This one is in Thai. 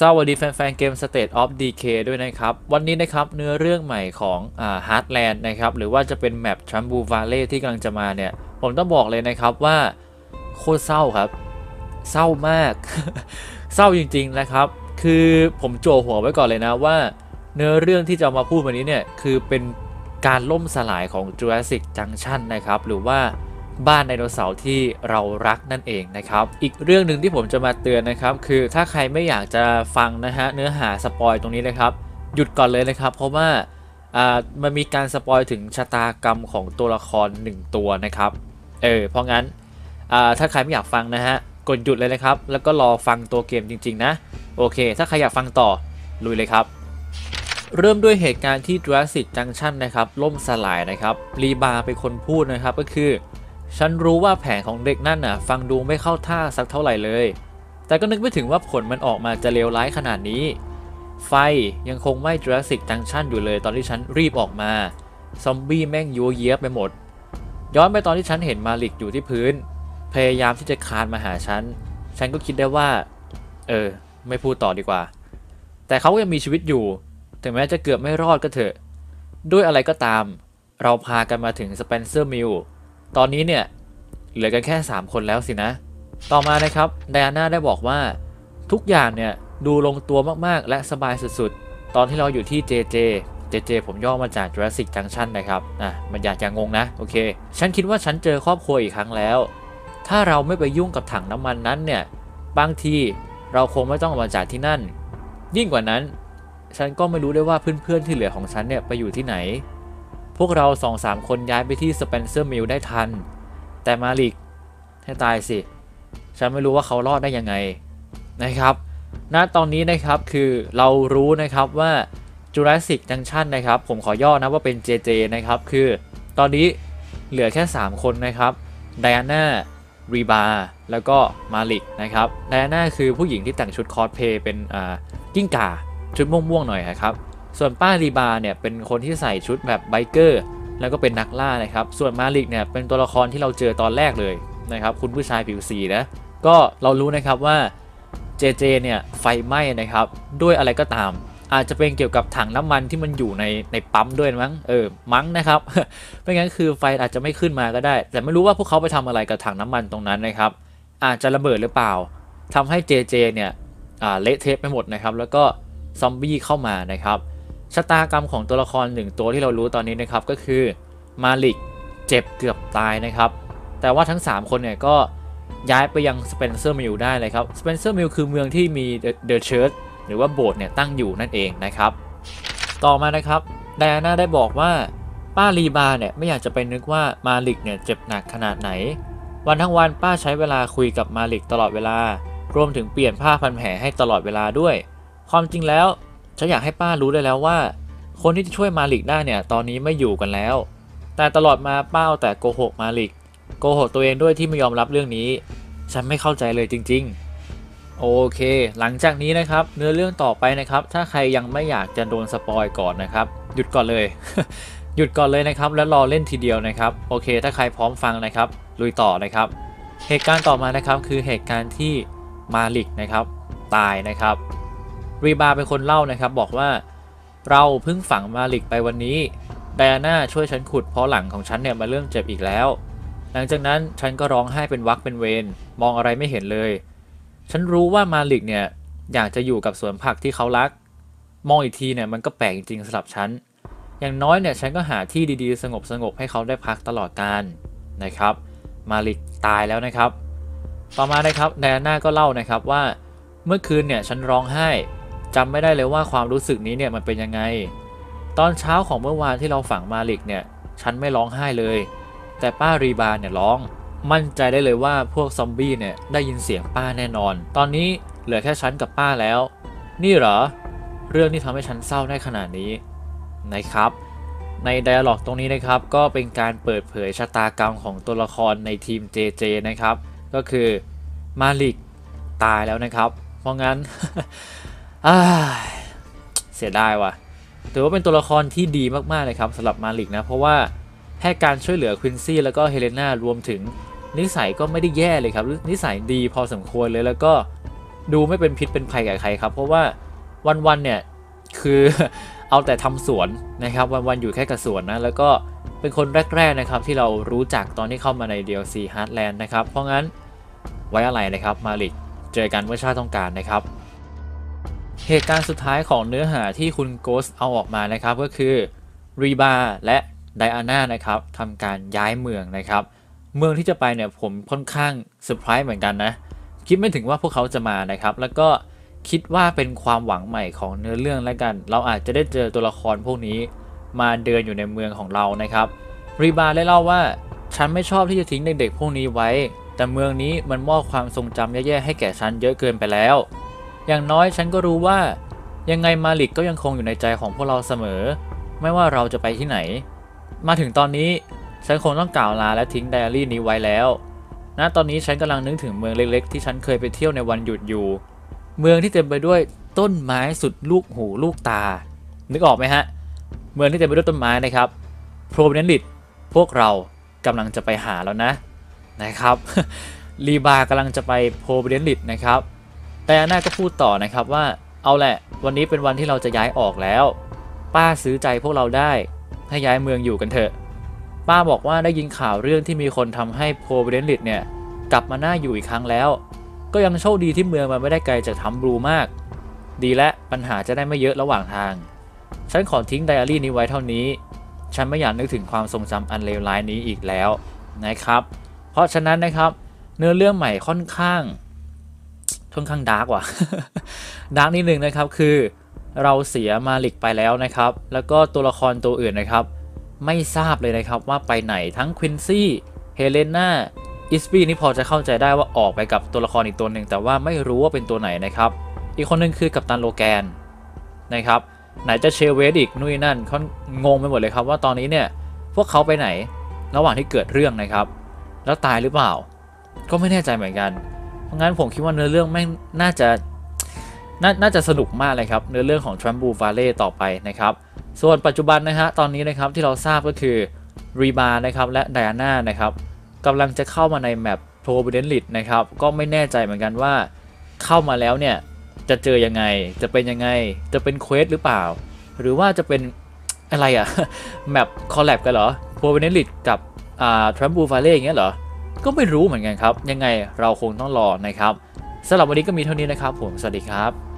สวัสดีแฟนๆเกม State of Decay ด้วยนะครับ วันนี้นะครับเนื้อเรื่องใหม่ของอ่า Heartland นะครับ หรือว่าจะเป็นแมป Trambu Valley ที่กำลังจะมาเนี่ย ผมต้องบอกเลยนะครับว่าโคตรเศร้าครับ เศร้ามาก เศร้าจริงๆนะครับ คือผมโจหัวไว้ก่อนเลยนะว่า เนื้อเรื่องที่จะมาพูดวันนี้เนี่ย คือเป็นการล่มสลายของ Jurassic Junction นะครับ หรือว่า บ้านไดโนเสาร์ที่เรารักนั่นเองนะครับ อีกเรื่องหนึ่งที่ผมจะมาเตือนนะครับ คือถ้าใครไม่อยากจะฟังนะฮะเนื้อหาสปอยตรงนี้นะครับ หยุดก่อนเลยนะครับ เพราะว่าอ่ามันมีการสปอยถึงชะตากรรมของตัวละครหนึ่งตัวนะครับ เออ เพราะงั้นอ่าถ้าใครไม่อยากฟังนะฮะ กดหยุดเลยนะครับ แล้วก็รอฟังตัวเกมจริง ๆ นะ โอเค ถ้าใครอยากฟังต่อ ลุยเลยครับ เริ่มด้วยเหตุการณ์ที่ Jurassic Junction นะครับ ล่มสลายนะครับ รีบาร์เป็นคนพูดนะครับ ก็คือ ฉันรู้ว่าแผนของเด็กนั่นน่ะ ฟังดูไม่เข้าท่าสักเท่าไหร่เลย แต่ก็นึกไม่ถึงว่าผลมันออกมาจะเลวร้ายขนาดนี้ ไฟยังคงไหม้ Jurassic Junction อยู่เลยตอนที่ฉันรีบออกมา ซอมบี้แม่งยัวเยียบไปหมด ย้อนไปตอนที่ฉันเห็นมาลิกอยู่ที่พื้น พยายามที่จะคานมาหาฉัน ฉันก็คิดได้ว่า เออ ไม่พูดต่อดีกว่า แต่เขาก็ยังมีชีวิตอยู่ ถึงแม้จะเกือบไม่รอดก็เถอะ ด้วยอะไรก็ตาม เราพากันมาถึงสเปนเซอร์มิล ตอนนี้เนี่ยเหลือกันแค่ 3 คนแล้วสินะ ต่อมานะครับไดอาน่าได้บอกว่า ทุกอย่างเนี่ยดูลงตัวมากๆ และสบายสุดๆ ตอนที่เราอยู่ที่ JJ JJ ผมย่อมาจาก Jurassic Junction นะครับอะมันอยากจะงงนะ โอเค ฉันคิดว่าฉันเจอครอบครัวอีกครั้งแล้ว ถ้าเราไม่ไปยุ่งกับถังน้ำมันนั้นเนี่ย บางทีเราคงไม่ต้องออกมาจากที่นั่น ยิ่งกว่านั้น ฉันก็ไม่รู้ได้วยว่าเพื่อนๆที่เหลือของฉันเนี่ยไปอยู่ที่ไหน พวกเราสองสามคนย้ายไปที่สเปนเซอร์มิลได้ทัน แต่มาลิกให้ตายสิ ฉันไม่รู้ว่าเขารอดได้ยังไงนะครับ ณ ตอนนี้นะครับคือเรารู้นะครับว่า Jurassic Junction นะครับ ผมขอย่อนะว่าเป็น JJ นะครับ คือตอนนี้เหลือแค่ 3 คนนะครับไดอาน่ารีบาแล้วก็มาลิกนะครับไดอาน่าคือผู้หญิงที่แต่งชุดคอสเพย์เป็นอ่ากิ้งก่าชุดม่วงๆหน่อยนะครับ ส่วนป้ารีบาเนี่ยเป็นคนที่ใส่ชุดแบบไบเกอร์แล้วก็เป็นนักล่านะครับ ส่วนมาลิกเนี่ยเป็นตัวละครที่เราเจอตอนแรกเลยนะครับ คุณผู้ชายผิวสีนะ ก็เรารู้นะครับว่าเจเจเนี่ยไฟไหม้นะครับ ด้วยอะไรก็ตาม อาจจะเป็นเกี่ยวกับถังน้ำมันที่มันอยู่ในในปั๊มด้วยมั้งเออมั้งนะครับไม่งั้นคือไฟอาจจะไม่ขึ้นมาก็ได้ แต่ไม่รู้ว่าพวกเขาไปทำอะไรกับถังน้ำมันตรงนั้นนะครับ อาจจะระเบิดหรือเปล่าทำให้เจเจเนี่ยอ่าเละเทะไปหมดนะครับ แล้วก็ซอมบี้เข้ามานะครับ ชะตากรรมของตัวละครหนึ่งตัวที่เรารู้ตอนนี้นะครับก็คือมาลิกเจ็บเกือบตายนะครับ แต่ว่าทั้ง 3 คนเนี่ยก็ย้ายไปยังสเปนเซอร์มิลได้เลยครับสเปนเซอร์มิลคือเมืองที่มีเดอะเชิร์ชหรือว่าโบสถ์เนี่ยตั้งอยู่นั่นเองนะครับ ต่อมานะครับไดอาน่าได้บอกว่าป้าลีบาเนี่ยไม่อยากจะไปนึกว่ามาลิกเนี่ยเจ็บหนักขนาดไหน วันทั้งวันป้าใช้เวลาคุยกับมาลิกตลอดเวลา รวมถึงเปลี่ยนผ้าพันแผลให้ตลอดเวลาด้วย ความจริงแล้ว ฉันอยากให้ป้ารู้ได้แล้วว่า คนที่จะช่วยมาลิกได้เนี่ย ตอนนี้ไม่อยู่กันแล้ว แต่ตลอดมาป้าเอาแต่โกหกมาลิกโกหกตัวเองด้วยที่ไม่ยอมรับเรื่องนี้ ฉันไม่เข้าใจเลยจริง ๆ โอเค หลังจากนี้นะครับ เนื้อเรื่องต่อไปนะครับ ถ้าใครยังไม่อยากจะโดนสปอยก่อนนะครับ หยุดก่อนเลย หยุดก่อนเลยนะครับ แล้วรอเล่นทีเดียวนะครับ โอเค ถ้าใครพร้อมฟังนะครับ ลุยต่อนะครับ เหตุการณ์ต่อมานะครับคือเหตุการณ์ที่มาลิกนะครับ ตายนะครับ รีบาเป็นคนเล่านะครับบอกว่าเราเพิ่งฝังมาลิกไปวันนี้ไดอาน่าช่วยฉันขุดเพราะหลังของฉันเนี่ยมาเริ่มเจ็บอีกแล้ว หลังจากนั้นฉันก็ร้องไห้เป็นวักเป็นเวรมองอะไรไม่เห็นเลย ฉันรู้ว่ามาลิกเนี่ยอยากจะอยู่กับสวนผักที่เขารัก มองอีกทีเนี่ยมันก็แปลกจริงสำหรับฉัน อย่างน้อยเนี่ยฉันก็หาที่ดีๆ สงบๆให้เขาได้พักตลอดการนะครับ มาลิกตายแล้วนะครับ ต่อมานะครับไดอาน่าก็เล่านะครับว่าเมื่อคืนเนี่ยฉันร้องไห้ จำไม่ได้เลยว่าความรู้สึกนี้เนี่ยมันเป็นยังไง ตอนเช้าของเมื่อวานที่เราฝังมาลิกเนี่ย ฉันไม่ร้องไห้เลย แต่ป้ารีบาเนี่ยร้อง มั่นใจได้เลยว่าพวกซอมบี้เนี่ยได้ยินเสียงป้าแน่นอน ตอนนี้เหลือแค่ฉันกับป้าแล้ว นี่เหรอ เรื่องที่ทำให้ฉันเศร้าได้ขนาดนี้นะครับ ในไดอะล็อกตรงนี้นะครับ ก็เป็นการเปิดเผยชะตากรรมของตัวละครในทีม JJ นะครับ ก็คือมาลิกตายแล้วนะครับ เพราะงั้น เสียดายว่ะถือว่าเป็นตัวละครที่ดีมากๆเลยครับสำหรับมาลิกนะ เพราะว่าให้การช่วยเหลือควินซี่แล้วก็เฮเลนารวมถึงนิสัยก็ไม่ได้แย่เลยครับ นิสัยดีพอสมควรเลยแล้วก็ดูไม่เป็นพิษเป็นภัยกับใครครับ เพราะว่าวันๆเนี่ยคือเอาแต่ทำสวนนะครับวันๆอยู่แค่กับสวนนะแล้วก็เป็นคนแรกๆนะครับที่เรารู้จักตอนที่เข้ามาใน DLC Heartland นะครับเพราะงั้นไว้อะไรนะครับมาลิกเจอกันเมื่อชาติต้องการนะครับ เหตุการณ์สุดท้ายของเนื้อหาที่คุณโกสเอาออกมานะครับก็คือรีบาและไดอาน่านะครับทำการย้ายเมืองนะครับ เมืองที่จะไปเนี่ยผมค่อนข้างเซอร์ไพรส์เหมือนกันนะ คิดไม่ถึงว่าพวกเขาจะมานะครับ แล้วก็คิดว่าเป็นความหวังใหม่ของเนื้อเรื่องแล้วกัน เราอาจจะได้เจอตัวละครพวกนี้มาเดินอยู่ในเมืองของเรานะครับรีบาได้เล่าว่าฉันไม่ชอบที่จะทิ้งเด็กๆพวกนี้ไว้ แต่เมืองนี้มันมอบความทรงจำแย่ๆให้แก่ฉันเยอะเกินไปแล้ว อย่างน้อยฉันก็รู้ว่า ยังไงมาลิกก็ยังคงอยู่ในใจของพวกเราเสมอ ไม่ว่าเราจะไปที่ไหน มาถึงตอนนี้ฉันคงต้องกล่าวลาและทิ้งไดอารี่นี้ไว้แล้ว ณ ตอนนี้ฉันกำลังนึกถึงเมืองเล็กๆ ที่ฉันเคยไปเที่ยวในวันหยุดอยู่ เมืองที่เต็มไปด้วยต้นไม้สุดลูกหูลูกตา นึกออกไหมฮะ เมืองที่เต็มไปด้วยต้นไม้นะครับโปรเนลิตพวกเรากำลังจะไปหาแล้วนะนะครับ ลีบากำลังจะไปโพเบเดนลิตนะครับ แต่อาน่าก็พูดต่อนะครับว่าเอาแหละ วันนี้เป็นวันที่เราจะย้ายออกแล้ว ป้าซื้อใจพวกเราได้ให้ย้ายเมืองอยู่กันเถอะ ป้าบอกว่าได้ยินข่าวเรื่องที่มีคนทำให้โพเบเดนลิตเนี่ยกลับมาหน้าอยู่อีกครั้งแล้ว ก็ยังโชคดีที่เมืองมันไม่ได้ไกลจากทัมบลูมาก ดีและปัญหาจะได้ไม่เยอะระหว่างทาง ฉันขอทิ้งไดอารี่นี้ไว้เท่านี้ ฉันไม่อยากนึกถึงความทรงจำอันเลวร้ายนี้อีกแล้วนะครับ เพราะฉะนั้นนะครับ เนื้อเรื่องใหม่ค่อนข้าง ค่อนข้างดาร์กว่ะดาร์กนิดนึงนะครับคือเราเสียมาลิกไปแล้วนะครับ แล้วก็ตัวละครตัวอื่นนะครับ ไม่ทราบเลยนะครับว่าไปไหนทั้งควินซี่เฮเลนาอิสปีนี่พอจะเข้าใจได้ว่าออกไปกับตัวละครอีกตัวหนึ่งแต่ว่าไม่รู้ว่าเป็นตัวไหนนะครับ อีกคนหนึงคือกัปตันโลแกนนะครับ ไหนจะเชลเวสอีกนู่นนั่นเขางงไปหมดเลยครับว่าตอนนี้เนี่ยพวกเขาไปไหนระหว่างที่เกิดเรื่องนะครับ แล้วตายหรือเปล่า ก็ไม่แน่ใจเหมือนกัน เพราะงั้นผมคิดว่าเนื้อเรื่องไม่งน่าจะนาน่าจะสนุกมากเลยครับเนื้อเรื่องของ t r a m b u v a l l e y ต่อไปนะครับ ส่วนปัจจุบันนะฮะตอนนี้นะครับที่เราทราบก็คือรีบานะครับและไดอาน่านะครับกำลังจะเข้ามาในแมปโ r ร b เดนลิ t นะครับก็ไม่แน่ใจเหมือนกันว่าเข้ามาแล้วเนี่ยจะเจอยังไงจะเป็นยังไงจะเป็นเควสหรือเปล่า หรือว่าจะเป็นอะไรอะแมปคอลแลบกันเหรอโ r ร b เดนลิ t กับอ่าทรัมบูฟาเล่อย่างเงี้ยเหรอ ก็ไม่รู้เหมือนกันครับ ยังไงเราคงต้องรอนะครับสำหรับวันนี้ก็มีเท่านี้นะครับ ผมสวัสดีครับ